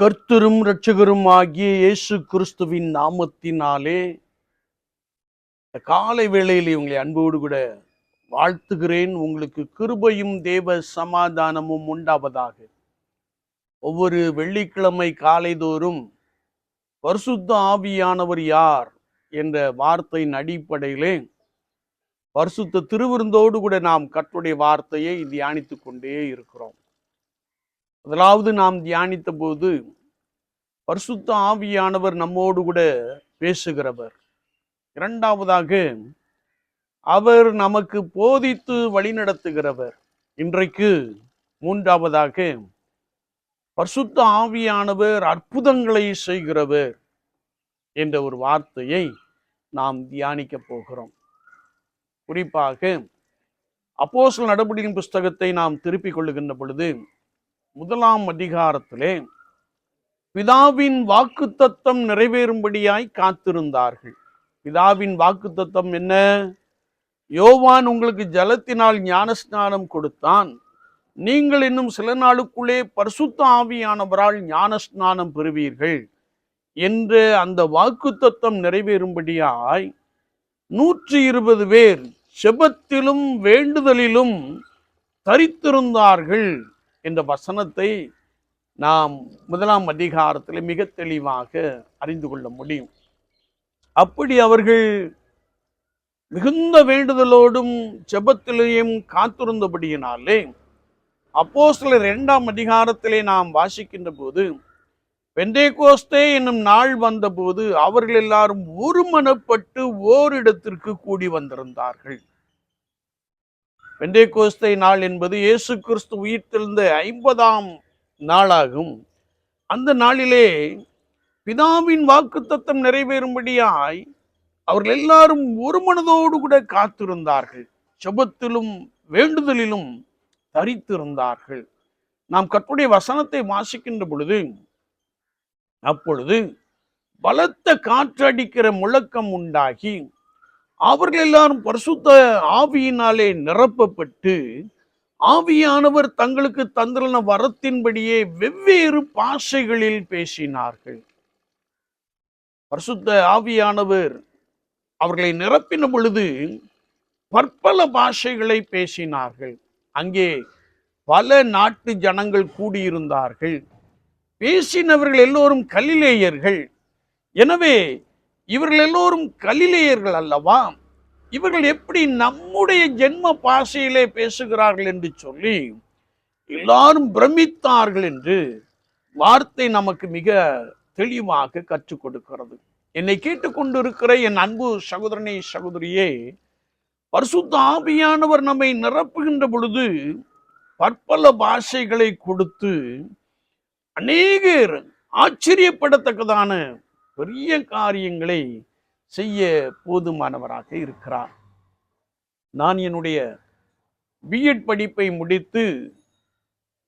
கர்த்தரும் இரட்சகரும் ஆகிய இயேசு கிறிஸ்துவின் நாமத்தினாலே இந்த காலை வேளையில் உங்களை அன்போடு கூட வாழ்த்துகிறேன். உங்களுக்கு கிருபையும் தேவ சமாதானமும் உண்டாவதாக. ஒவ்வொரு வெள்ளிக்கிழமை காலைதோறும் பரிசுத்த ஆவியானவர் யார் என்ற வார்த்தையின் அடிப்படையிலே பரிசுத்த திருவிருந்தோடு கூட நாம் கட்டுடைய வார்த்தையை தியானித்து கொண்டே இருக்கிறோம். முதலாவது நாம் தியானித்த போது பரிசுத்த ஆவியானவர் நம்மோடு கூட பேசுகிறவர். இரண்டாவதாக அவர் நமக்கு போதித்து வழிநடத்துகிறவர். இன்றைக்கு மூன்றாவதாக பரிசுத்த ஆவியானவர் அற்புதங்களை செய்கிறவர் என்ற ஒரு வார்த்தையை நாம் தியானிக்க போகிறோம். குறிப்பாக அப்போசல் நடபடியின் புஸ்தகத்தை நாம் திருப்பிக் கொள்ளுகின்ற பொழுது முதலாம் அதிகாரத்திலே பிதாவின் வாக்குத்தத்தம் நிறைவேறும்படியாய் காத்திருந்தார்கள். பிதாவின் வாக்குத்தத்தம் என்ன? யோவான் உங்களுக்கு ஜலத்தினால் ஞானஸ்நானம் கொடுத்தான். நீங்கள் இன்னும் சில நாளுக்குள்ளே பரிசுத்த ஆவியானவரால் ஞானஸ்நானம் பெறுவீர்கள் என்று அந்த வாக்குத்தத்தம் நிறைவேறும்படியாய் நூற்றி இருபது பேர் செபத்திலும் வேண்டுதலிலும் தரித்திருந்தார்கள். என்ற வசனத்தை நாம் முதலாம் அதிகாரத்தில் மிக தெளிவாக அறிந்து கொள்ள முடியும். அப்படி அவர்கள் மிகுந்த வேண்டுதலோடும் செபத்திலேயும் காத்திருந்தபடியினாலே அப்போ சில இரண்டாம் அதிகாரத்திலே நாம் வாசிக்கின்ற போது பெந்தேகோஸ்தே என்னும் நாள் வந்தபோது அவர்கள் எல்லாரும் ஒருமனப்பட்டு ஓரிடத்திற்கு கூடி வந்திருந்தார்கள். பெந்தேகோஸ்தே நாள் என்பது இயேசு கிறிஸ்து உயிர்த்தெழுந்த ஐம்பதாம் நாளாகும். அந்த நாளிலே பிதாவின் வாக்குத்தத்தம் நிறைவேறும்படியாய் அவர்கள் எல்லாரும் ஒரு மனதோடு கூட காத்திருந்தார்கள். செபத்திலும் வேண்டுதலிலும் தரித்திருந்தார்கள். நாம் கற்புடைய வசனத்தை வாசிக்கின்ற பொழுது அப்பொழுது பலத்த காற்றடிக்கிற முழக்கம் உண்டாகி அவர்கள் எல்லாரும் பரிசுத்த ஆவியினாலே நிரப்பப்பட்டு ஆவியானவர் தங்களுக்கு தந்திரன வரத்தின்படியே வெவ்வேறு பாஷைகளில் பேசினார்கள். பரிசுத்த ஆவியானவர் அவர்களை நிரப்பின பொழுது பற்பல பாஷைகளை பேசினார்கள். அங்கே பல நாட்டு ஜனங்கள் கூடியிருந்தார்கள். பேசினவர்கள் எல்லோரும் கலிலேயர்கள். எனவே இவர்கள் எல்லோரும் கலிலேயர்கள் அல்லவா? இவர்கள் எப்படி நம்முடைய ஜென்ம பாஷையிலே பேசுகிறார்கள் என்று சொல்லி எல்லாரும் பிரமித்தார்கள் என்று வார்த்தை நமக்கு மிக தெளிவாக கற்றுக் கொடுக்கிறது. என்னை கேட்டுக்கொண்டிருக்கிற என் அன்பு சகோதரனை சகோதரியே பரிசுத்த ஆபியானவர் நம்மை நிரப்புகின்ற பொழுது பற்பல பாஷைகளை கொடுத்து அநேகர் ஆச்சரியப்படத்தக்கதான பெரிய காரியங்களை செய்ய போதுமானவராக இருக்கிறார். நான் என்னுடைய பிஎட் படிப்பை முடித்து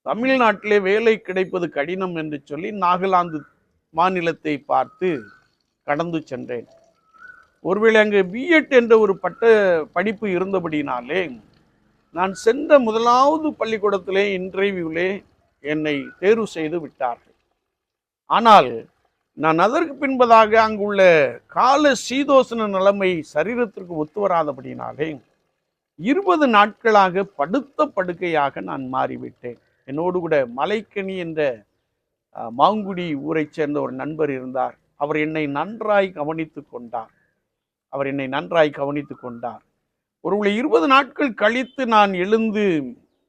தமிழ்நாட்டிலே வேலை கிடைப்பது கடினம் என்று சொல்லி நாகாலாந்து மாநிலத்தை பார்த்து கடந்து சென்றேன். ஒருவேளை அங்கே பிஎட் என்ற ஒரு பட்ட படிப்பு இருந்தபடினாலே நான் சென்ற முதலாவது பள்ளிக்கூடத்திலே இன்டர்வியூவிலே என்னை தேர்வு செய்து விட்டார்கள். ஆனால் நான் அதற்கு பின்பதாக அங்குள்ள கால சீதோசன நிலைமை சரீரத்திற்கு ஒத்து வராதபடினாலே இருபது நாட்களாக படுத்த படுக்கையாக நான் மாறிவிட்டேன். என்னோடு கூட மலைக்கனி என்ற மாங்குடி ஊரைச் சேர்ந்த ஒரு நண்பர் இருந்தார். அவர் என்னை நன்றாய் கவனித்து கொண்டார். அவர் என்னை நன்றாய் கவனித்து கொண்டார். ஒருவேளை இருபது நாட்கள் கழித்து நான் எழுந்து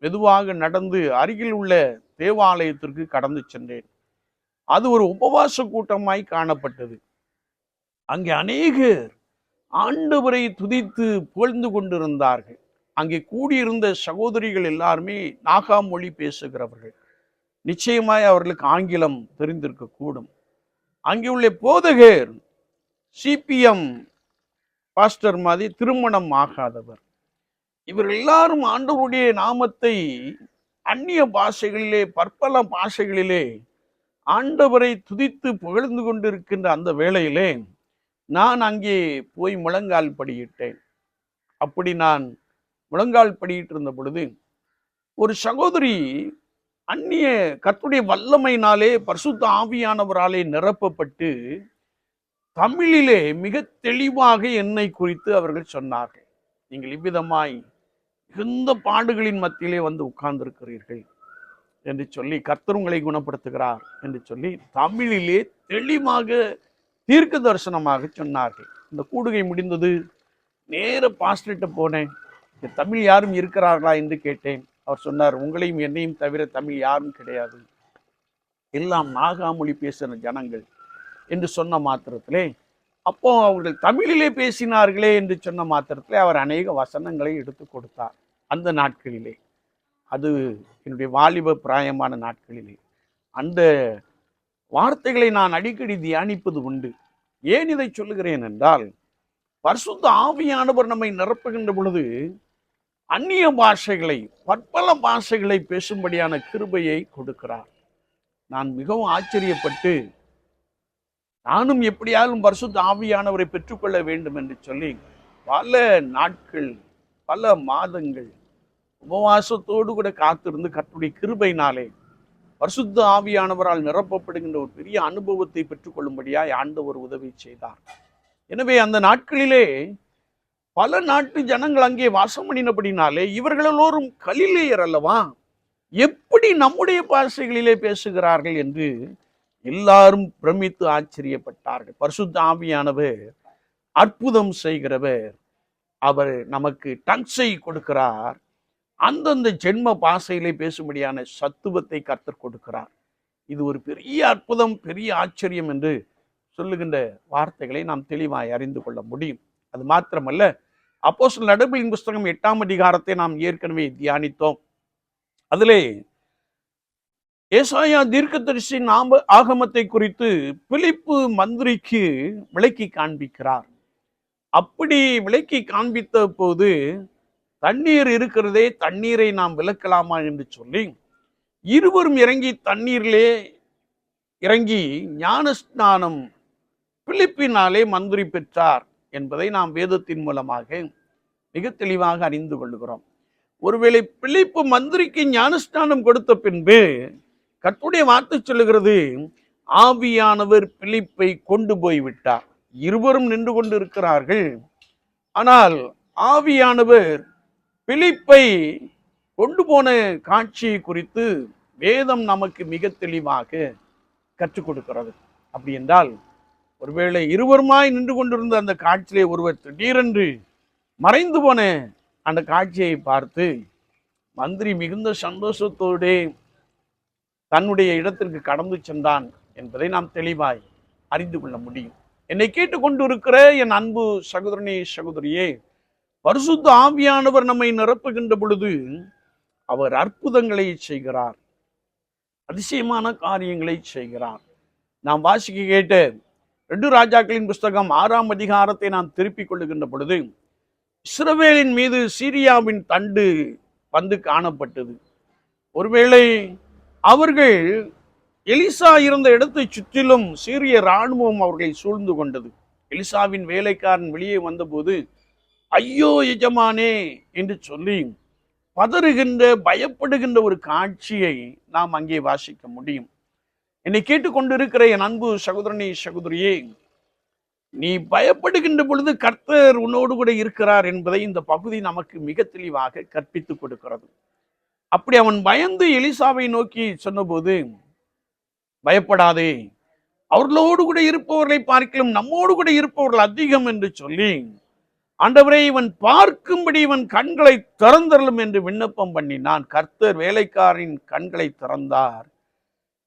மெதுவாக நடந்து அருகில் உள்ள தேவாலயத்திற்கு கடந்து சென்றேன். அது ஒரு உபவாச கூட்டமாய் காணப்பட்டது. அங்கே அநேகர் ஆண்டவரை துதித்து புகழ்ந்து கொண்டிருந்தார்கள். அங்கே கூடியிருந்த சகோதரிகள் எல்லாருமே நாகா மொழி பேசுகிறவர்கள். நிச்சயமாய் அவர்களுக்கு ஆங்கிலம் தெரிந்திருக்க கூடும். அங்கே உள்ள போதகர் சிபிஎம் பாஸ்டர் மாதிரி திருமணம் ஆகாதவர். இவர் எல்லாரும் ஆண்டவருடைய நாமத்தை அந்நிய பாஷைகளிலே பற்பல பாஷைகளிலே ஆண்டவரை துதித்து புகழ்ந்து கொண்டிருக்கின்ற அந்த வேளையிலே நான் அங்கே போய் முழங்கால் படியிட்டேன். அப்படி நான் முழங்கால் படியிட்டு இருந்த பொழுது ஒரு சகோதரி அந்நிய கத்துடைய வல்லமையினாலே பரிசுத்த ஆவியானவராலே நிரப்பப்பட்டு தமிழிலே மிக தெளிவாக என்னை குறித்து அவர்கள் சொன்னார்கள். நீங்கள் இவ்விதமாய் மிகுந்த பாடுகளின் மத்தியிலே வந்து உட்கார்ந்திருக்கிறீர்கள். என்று சொல்லி கர்த்தர் உங்களை குணப்படுத்துகிறார் என்று சொல்லி தமிழிலே தெளிவாக தீர்க்க தரிசனமாக சொன்னார்கள். இந்த கூடுகை முடிந்தது. நேர பாஸ்டர்கிட்ட போனேன். இங்க தமிழ் யாரும் இருக்கிறார்களா என்று கேட்டேன். அவர் சொன்னார் உங்களையும் என்னையும் தவிர தமிழ் யாரும் கிடையாது. எல்லாம் நாகாமொழி பேசுகிற ஜனங்கள். என்று சொன்ன மாத்திரத்திலே அப்போ அவர்கள் தமிழிலே பேசினார்களே என்று சொன்ன மாத்திரத்திலே அவர் அநேக வசனங்களை எடுத்து கொடுத்தார். அந்த நாட்களிலே. அது என்னுடைய வாலிப பிராயமான நாட்களிலே. அந்த வார்த்தைகளை நான் அடிக்கடி தியானிப்பது உண்டு. ஏன் இதை சொல்லுகிறேன் என்றால் பரிசுத்த ஆவியானவர் நம்மை நிரப்புகின்ற பொழுது அந்நிய பாஷைகளை பற்பல பாஷைகளை பேசும்படியான கிருபையை கொடுக்கிறார். நான் மிகவும் ஆச்சரியப்பட்டு நானும் எப்படியாலும் பரிசுத்த ஆவியானவரை பெற்றுக்கொள்ள வேண்டும் என்று சொல்லி பல நாட்கள் பல மாதங்கள் உபவாசத்தோடு கூட காத்திருந்து கர்த்தருடைய கிருபைனாலே பரிசுத்த ஆவியானவரால் நிரப்பப்படுகின்ற ஒரு பெரிய அனுபவத்தை பெற்றுக்கொள்ளும்படியாய் ஆண்டவர் உதவி செய்தார். எனவே அந்த நாட்களிலே பல நாட்டு ஜனங்கள் அங்கே வாசம் பண்ணினபடினாலே இவர்கள் எல்லோரும் கலிலேயர் அல்லவா? எப்படி நம்முடைய பாஷைகளிலே பேசுகிறார்கள் என்று எல்லாரும் பிரமித்து ஆச்சரியப்பட்டார்கள். பரிசுத்த ஆவியானவர் அற்புதம் செய்கிறவர். அவர் நமக்கு டங்ஸை கொடுக்கிறார். அந்தந்த ஜென்ம பாஷையிலே பேசும்படியான சத்துவத்தை கர்த்தர் கொடுக்கிறார். இது ஒரு பெரிய அற்புதம் பெரிய ஆச்சரியம் என்று சொல்லுகின்ற வார்த்தைகளை நாம் தெளிவாய் அறிந்து கொள்ள முடியும். அது மாத்திரமல்ல அப்போஸ்தலர் நடபடியின் புஸ்தகம் எட்டாம் அதிகாரத்தை நாம் ஏற்கனவே தியானித்தோம். அதிலே ஏசாயா தீர்க்கதரிசி நாம ஆகமத்தை குறித்து பிலிப்பு மந்திரிக்கு விளக்கி காண்பிக்கிறார். அப்படி விளக்கி காண்பித்த போது தண்ணீர் இருக்கிறதே தண்ணீரை நாம் விளக்கலாமா என்று சொல்லி இருவரும் இறங்கி தண்ணீரிலே இறங்கி ஞானஸ்நானம் பிலிப்பினாலே மந்திரி பெற்றார் என்பதை நாம் வேதத்தின் மூலமாக மிக தெளிவாக அறிந்து கொள்கிறோம். ஒருவேளை பிழைப்பு மந்திரிக்கு ஞானஸ்நானம் கொடுத்த பின்பு கத்துடைய வார்த்தை சொல்லுகிறது ஆவியானவர் பிலிப்பை கொண்டு போய் விட்டார் இருவரும் நின்று கொண்டு இருக்கிறார்கள் ஆனால் ஆவியானவர் பிலிப்பை கொண்டு போன காட்சியை குறித்து வேதம் நமக்கு மிக தெளிவாக கற்றுக் கொடுக்கிறது. அப்படி என்றால் ஒருவேளை இருவருமாய் நின்று கொண்டிருந்த அந்த காட்சியிலே ஒருவர் திடீரென்று மறைந்து போன அந்த காட்சியை பார்த்து மந்திரி மிகுந்த சந்தோஷத்தோடே தன்னுடைய இடத்திற்கு கடந்து சென்றான் என்பதை நாம் தெளிவாய் அறிந்து கொள்ள முடியும். என்னை கேட்டுக்கொண்டு இருக்கிற என் அன்பு சகோதரனே சகோதரியே பரிசுத்த ஆவியானவர் நம்மை நிரப்புகின்ற பொழுது அவர் அற்புதங்களை செய்கிறார். அதிசயமான காரியங்களை செய்கிறார். நாம் வாசிக்க கேட்ட ரெண்டு ராஜாக்களின் புஸ்தகம் ஆறாம் அதிகாரத்தை நாம் திருப்பிக் கொள்ளுகின்ற பொழுது இஸ்ரவேலின் மீது சீரியாவின் தண்டு வந்து காணப்பட்டது. ஒருவேளை அவர்கள் எலிசா இருந்த இடத்தை சுற்றிலும் சீரிய இராணுவம் அவர்களை சூழ்ந்து கொண்டது. எலிசாவின் வேலைக்காரன் வெளியே வந்தபோது ஐயோ எஜமானே என்று சொல்லி பதறுகின்ற பயப்படுகின்ற ஒரு காட்சியை நாம் அங்கே வாசிக்க முடியும். என்னை கேட்டுக்கொண்டிருக்கிற என் அன்பு சகோதரனே சகோதரியே நீ பயப்படுகின்ற பொழுது கர்த்தர் உன்னோடு கூட இருக்கிறார் என்பதை இந்த பகுதி நமக்கு மிக தெளிவாக கற்பித்துக் கொடுக்கிறது. அப்படி அவன் பயந்து எலிசாவை நோக்கி சொன்னபோது பயப்படாதே அவர்களோடு கூட இருப்பவர்களை பார்க்கலாம் நம்மோடு கூட இருப்பவர்கள் அதிகம் என்று சொல்லி ஆண்டவரே இவன் பார்க்கும்படி இவன் கண்களை திறந்தரலும் என்று விண்ணப்பம் பண்ணினான். கர்த்தர் வேலைக்காரின் கண்களை திறந்தார்.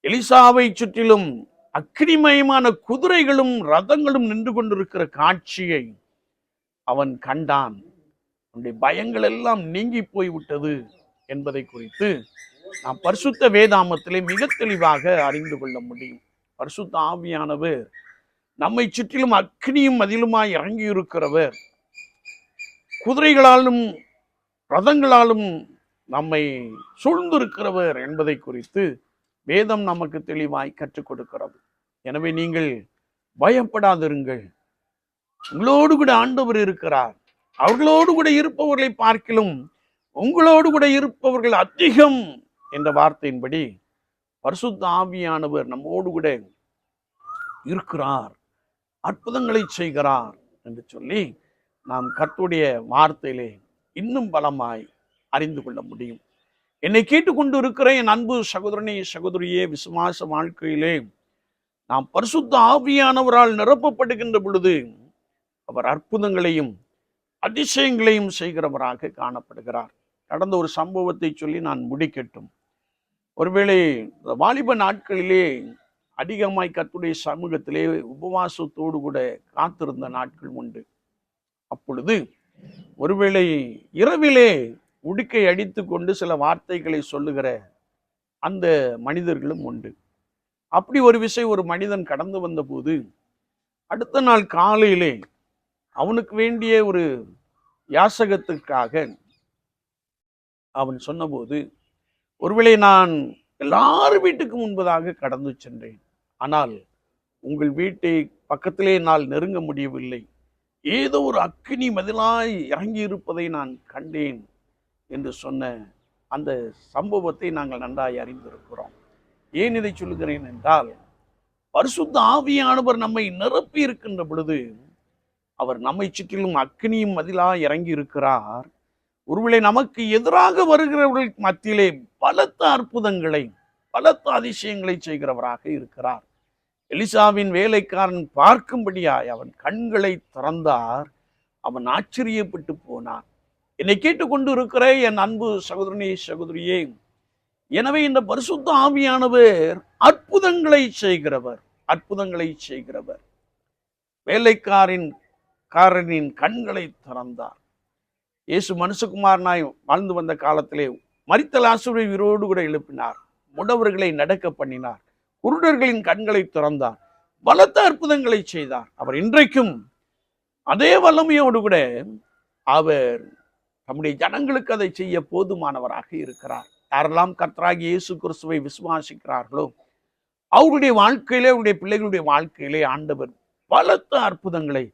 எலிசாவை சுற்றிலும் அக்னிமயமான குதிரைகளும் ரதங்களும் நின்று கொண்டிருக்கிற காட்சியை அவன் கண்டான். அவனுடைய பயங்கள் எல்லாம் நீங்கி போய்விட்டது என்பதை குறித்து நாம் பரிசுத்த வேதாமத்திலே மிக தெளிவாக அறிந்து கொள்ள முடியும். பரிசுத்த ஆவியானவர் நம்மை சுற்றிலும் அக்னியும் அதிலுமாய் இறங்கியிருக்கிறவர். குதிரைகளாலும் ரதங்களாலும் நம்மை சூழ்ந்திருக்கிறவர் என்பதை குறித்து வேதம் நமக்கு தெளிவாய் கற்றுக் கொடுக்கிறது. எனவே நீங்கள் பயப்படாதிருங்கள். உங்களோடு கூட ஆண்டவர் இருக்கிறார். அவர்களோடு கூட இருப்பவர்களை பார்க்கிலும் உங்களோடு கூட இருப்பவர்கள் அதிகம் என்ற வார்த்தையின்படி பரிசுத்த ஆவியானவர் நம்மோடு கூட இருக்கிறார். அற்புதங்களை செய்கிறார் என்று சொல்லி நாம் கர்த்துடைய வார்த்தையிலே இன்னும் பலமாய் அறிந்து கொள்ள முடியும். என்னை கேட்டுக்கொண்டு இருக்கிற என் அன்பு சகோதரனே சகோதரியே விசுவாச வாழ்க்கையிலே நாம் பரிசுத்த ஆவியானவரால் நிரப்பப்படுகின்ற பொழுது அவர் அற்புதங்களையும் அதிசயங்களையும் செய்கிறவராக காணப்படுகிறார். கடந்த ஒரு சம்பவத்தை சொல்லி நான் முடிக்கட்டும். ஒருவேளை இந்த வாலிப நாட்களிலே அதிகமாய் கத்துடைய சமூகத்திலே உபவாசத்தோடு கூட காத்திருந்த நாட்கள் உண்டு. அப்பொழுது ஒருவேளை இரவிலே உடுக்கை அடித்து கொண்டு சில வார்த்தைகளை சொல்லுகிற அந்த மனிதர்களும் உண்டு. அப்படி ஒரு விஷயம் ஒரு மனிதன் கடந்து வந்தபோது அடுத்த நாள் காலையிலே அவனுக்கு வேண்டிய ஒரு யாசகத்துக்காக அவன் சொன்னபோது ஒருவேளை நான் எல்லார் வீட்டுக்கு முன்பதாக கடந்து சென்றேன். ஆனால் உங்கள் வீட்டை பக்கத்திலே என்னால் நெருங்க முடியவில்லை. ஏதோ ஒரு அக்கினி மதிலாய் இறங்கி இருப்பதை நான் கண்டேன் என்று சொன்ன அந்த சம்பவத்தை நாங்கள் நன்றாய் அறிந்திருக்கிறோம். ஏன் இதை சொல்லுகிறேன் என்றால் பரிசுத்த ஆவியானவர் நம்மை நிரப்பி இருக்கின்ற பொழுது அவர் நம்மை சுற்றிலும் அக்னியும் மதிலாய் இறங்கி இருக்கிறார் ஒருவேளை நமக்கு எதிராக வருகிறவர்களுக்கு மத்தியிலே பலத்த அற்புதங்களை பலத்த அதிசயங்களை செய்கிறவராக இருக்கிறார். எலிசாவின் வேலைக்காரன் பார்க்கும்படியாய் அவன் கண்களை திறந்தார். அவன் ஆச்சரியப்பட்டு போனான். என்னை கேட்டுக்கொண்டு இருக்கிற என் அன்பு சகோதரனே சகோதரியே. எனவே இந்த பரிசுத்த ஆவியானவர் அற்புதங்களை செய்கிறவர் அற்புதங்களை செய்கிறவர். வேலைக்காரின் காரனின் கண்களை திறந்தார். இயேசு மனுஷகுமாரனாய் வாழ்ந்து வந்த காலத்திலே மரித்த லாசுரை உயிரோடு கூட எழுப்பினார். முடவர்களை நடக்க பண்ணினார். குருடர்களின் கண்களை திறந்தார். பலத்த அற்புதங்களை செய்தார். அவர் இன்றைக்கும் அதே வல்லமையோடு கூட அவர் தம்முடைய ஜனங்களுக்கு அதை செய்ய போதுமானவராக இருக்கிறார். யாரெல்லாம் கர்த்தராகி இயேசு கிறிஸ்துவை விசுவாசிக்கிறார்களோ அவருடைய வாழ்க்கையிலே அவருடைய பிள்ளைகளுடைய வாழ்க்கையிலே ஆண்டவர் பலத்த அற்புதங்களை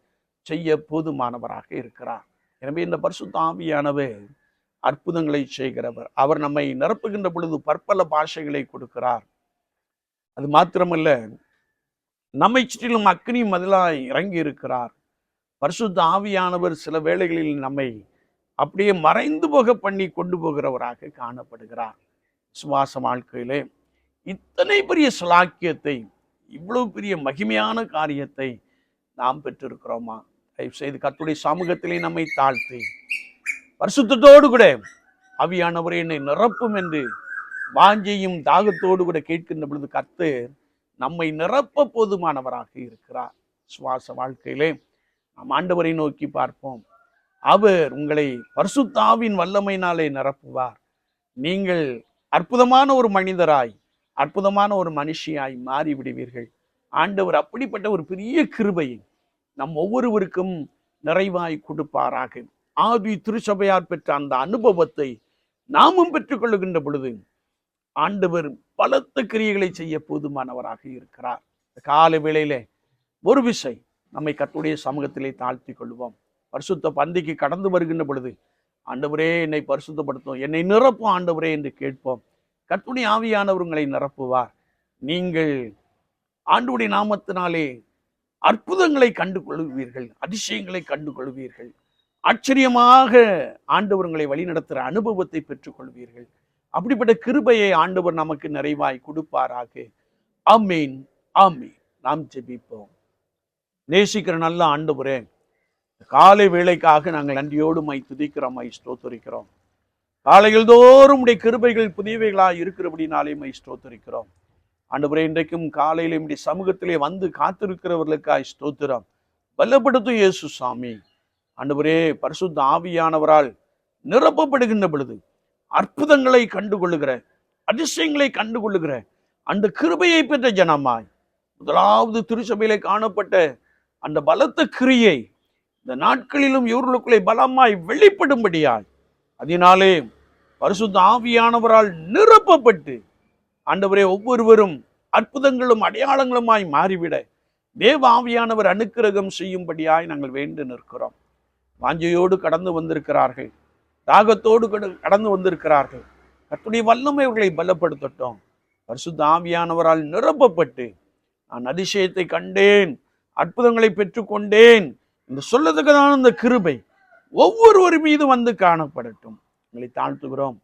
செய்ய போதுமானவராக இருக்கிறார். எனவே இந்த பரிசு தாமியானவர் அற்புதங்களை செய்கிறவர். அவர் நம்மை நிரப்புகின்ற பொழுது பற்பல பாஷைகளை கொடுக்கிறார். அது மாத்திரமல்ல நம்மை சுற்றிலும் அக்னி மதிலாய் இறங்கி இருக்கிறார். பரிசுத்த ஆவியானவர் சில வேளைகளில் நம்மை அப்படியே மறைந்து போக பண்ணி கொண்டு போகிறவராக காணப்படுகிறார். சுவாச வாழ்க்கையிலே இத்தனை பெரிய சலாக்கியத்தை இவ்வளவு பெரிய மகிமையான காரியத்தை நாம் பெற்றிருக்கிறோமா? தயவு செய்து கத்துடைய சமூகத்திலே நம்மை தாழ்த்தி பரிசுத்தத்தோடு கூட ஆவியானவரே என்னை நிரப்பும் என்று வாஞ்சையும் தாகத்தோடு கூட கேட்கின்ற பொழுது கர்த்தர் நம்மை நிரப்ப போதுமானவராக இருக்கிறார். சுவாச வாழ்க்கையிலே நாம் ஆண்டவரை நோக்கி பார்ப்போம். அவர் உங்களை பர்சுத்தாவின் வல்லமையினாலே நிரப்புவார். நீங்கள் அற்புதமான ஒரு மனிதராய் அற்புதமான ஒரு மனுஷியாய் மாறிவிடுவீர்கள். ஆண்டவர் அப்படிப்பட்ட ஒரு பெரிய கிருபையை நம் ஒவ்வொருவருக்கும் நிறைவாய் கொடுப்பாராக. ஆவி திருச்சபையார் பெற்ற அந்த அனுபவத்தை நாமும் பெற்றுக்கொள்ளுகின்ற பொழுது ஆண்டவர் பலத்த கிரியைகளை செய்ய போதுமானவராக இருக்கிறார். கால வேளையிலே ஒரு விசை நம்மை கத்துடைய சமூகத்திலே தாழ்த்தி கொள்வோம் பரிசுத்த பந்திக்கு கடந்து வருகின்ற பொழுது ஆண்டவரே என்னை பரிசுத்தப்படுத்தும் என்னை நிரப்பும் ஆண்டவரே என்று கேட்போம். கத்துடைய ஆவியானவர் உங்களை நிரப்புவார். நீங்கள் ஆண்டுடைய நாமத்தினாலே அற்புதங்களை கண்டு கொள்வீர்கள் அதிசயங்களை கண்டு கொள்வீர்கள் ஆச்சரியமாக ஆண்டவர்களை வழிநடத்துகிற அனுபவத்தை பெற்றுக்கொள்வீர்கள். அப்படிப்பட்ட கிருபையை ஆண்டவர் நமக்கு நிறைவாய் கொடுப்பாராக. அமீன் ஆமீன். நாம் ஜெபிப்போம். நேசிக்கிற நல்ல ஆண்டவரே காலை வேளைக்காக நாங்கள் நன்றியோடு மை துதிக்கிறோம் மை ஸ்தோத்தரிக்கிறோம். காலையில் தோறும் உடைய கிருபைகள் புதியவைகளாக இருக்கிறபடினாலே மை ஸ்தோத்தரிக்கிறோம். ஆண்டவரே இன்றைக்கும் காலையில் இப்படி சமூகத்திலே வந்து காத்திருக்கிறவர்களுக்காய் ஸ்தோத்திரம். பலப்படுத்தும் இயேசு சாமி. ஆண்டவரே பரிசுத்த ஆவியானவரால் நிரப்பப்படுகின்ற பொழுது அற்புதங்களை கண்டுகொள்ளுகிற அதிசயங்களை கண்டுகொள்ளுகிற அந்த கிருபையை பெற்ற ஜனமாய் முதலாவது திருச்சபையிலே காணப்பட்ட அந்த பலத்த கிரியை இந்த நாட்களிலும் இவர்களுக்குள்ளே பலமாய் வெளிப்படும்படியாய் அதனாலே பரிசுத்த ஆவியானவரால் நிரப்பப்பட்டு ஆண்டவரே ஒவ்வொருவரும் அற்புதங்களும் அடையாளங்களுமாய் மாறிவிட தேவ ஆவியானவர் அனுக்கிரகம் செய்யும்படியாய் நாங்கள் வேண்டு நிற்கிறோம். வாஞ்சையோடு கடந்து வந்திருக்கிறார்கள். தாகத்தோடு கட- கடந்து வந்திருக்கிறார்கள். கத்துடைய வல்லமை அவர்களை பலப்படுத்தட்டும். பரிசுத்த ஆவியானவரால் நிரப்பப்பட்டு நான் அதிசயத்தை கண்டேன் அற்புதங்களை பெற்றுக்கொண்டேன் என்று சொல்லத்தக்கதான இந்த கிருபை ஒவ்வொருவர் மீது வந்து காணப்படட்டும். உங்களை தாழ்த்துகிறோம்.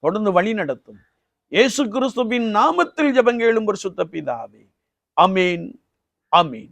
தொடர்ந்து வழி நடத்தும். இயேசு கிறிஸ்துவின் நாமத்தில் ஜபங்கேளும் ஒரு சுத்த பிதாவே. அமீன் அமீன்